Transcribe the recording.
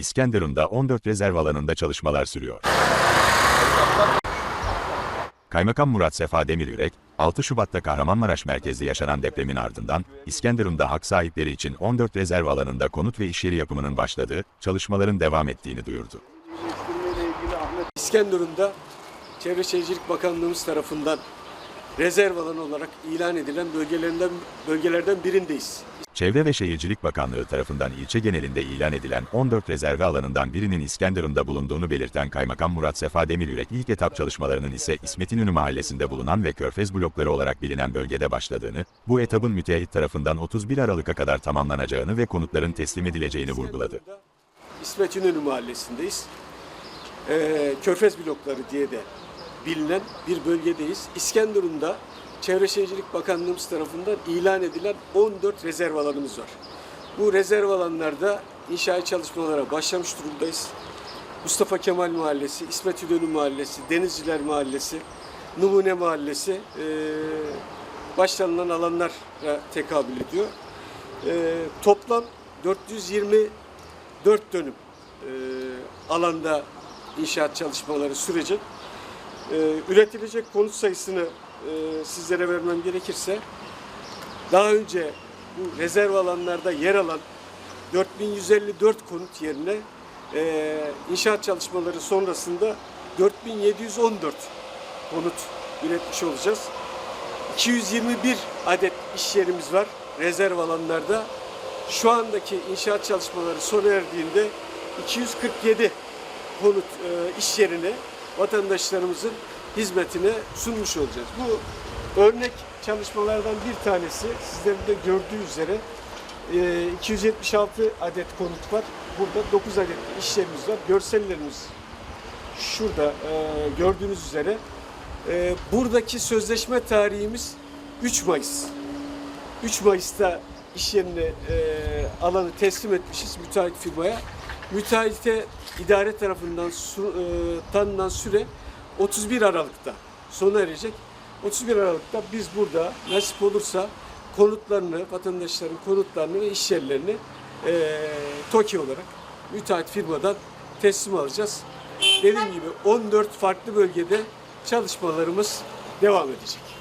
İskenderun'da 14 rezerv alanında çalışmalar sürüyor. Kaymakam Murat Sefa Demiryürek, 6 Şubat'ta Kahramanmaraş merkezli yaşanan depremin ardından, İskenderun'da hak sahipleri için 14 rezerv alanında konut ve iş yeri yapımının başladığı, çalışmaların devam ettiğini duyurdu. İskenderun'da Çevre Şehircilik Bakanlığımız tarafından rezerv alanı olarak ilan edilen bölgelerinden bölgelerden birindeyiz. Çevre ve Şehircilik Bakanlığı tarafından ilçe genelinde ilan edilen 14 rezerve alanından birinin İskenderun'da bulunduğunu belirten Kaymakam Murat Sefa Demiryürek ilk etap çalışmalarının ise İsmet İnönü mahallesinde bulunan ve Körfez blokları olarak bilinen bölgede başladığını, bu etabın müteahhit tarafından 31 Aralık'a kadar tamamlanacağını ve konutların teslim edileceğini vurguladı. İsmet İnönü Mahallesi'ndeyiz. Ee, Körfez blokları diye de bilinen bir bölgedeyiz. İskenderun'da Çevre Şehircilik Bakanlığımız tarafından ilan edilen 14 rezerv alanımız var. Bu rezerv alanlarda inşaat çalışmalara başlamış durumdayız. Mustafa Kemal Mahallesi, İsmet İnönü Mahallesi, Denizciler Mahallesi, Numune Mahallesi e, başlanılan alanlara tekabül ediyor. E, toplam 424 dönüm e, alanda inşaat çalışmaları sürecek. E, üretilecek konut sayısını e, sizlere vermem gerekirse daha önce bu rezerv alanlarda yer alan 4154 konut yerine e, inşaat çalışmaları sonrasında 4714 konut üretmiş olacağız. 221 adet iş yerimiz var rezerv alanlarda. Şu andaki inşaat çalışmaları sona erdiğinde 247 konut e, iş yerini vatandaşlarımızın hizmetine sunmuş olacağız. Bu örnek çalışmalardan bir tanesi sizlerin de gördüğü üzere e, 276 adet konut var. Burada 9 adet iş yerimiz var. Görsellerimiz şurada e, gördüğünüz üzere. E, buradaki sözleşme tarihimiz 3 Mayıs. 3 Mayıs'ta iş yerine e, alanı teslim etmişiz müteahhit firmaya. Müteahhite idare tarafından e, tanınan süre 31 Aralık'ta sona erecek. 31 Aralık'ta biz burada nasip olursa konutlarını, vatandaşların konutlarını ve iş yerlerini e, TOKİ olarak müteahhit firmadan teslim alacağız. Dediğim gibi 14 farklı bölgede çalışmalarımız devam edecek.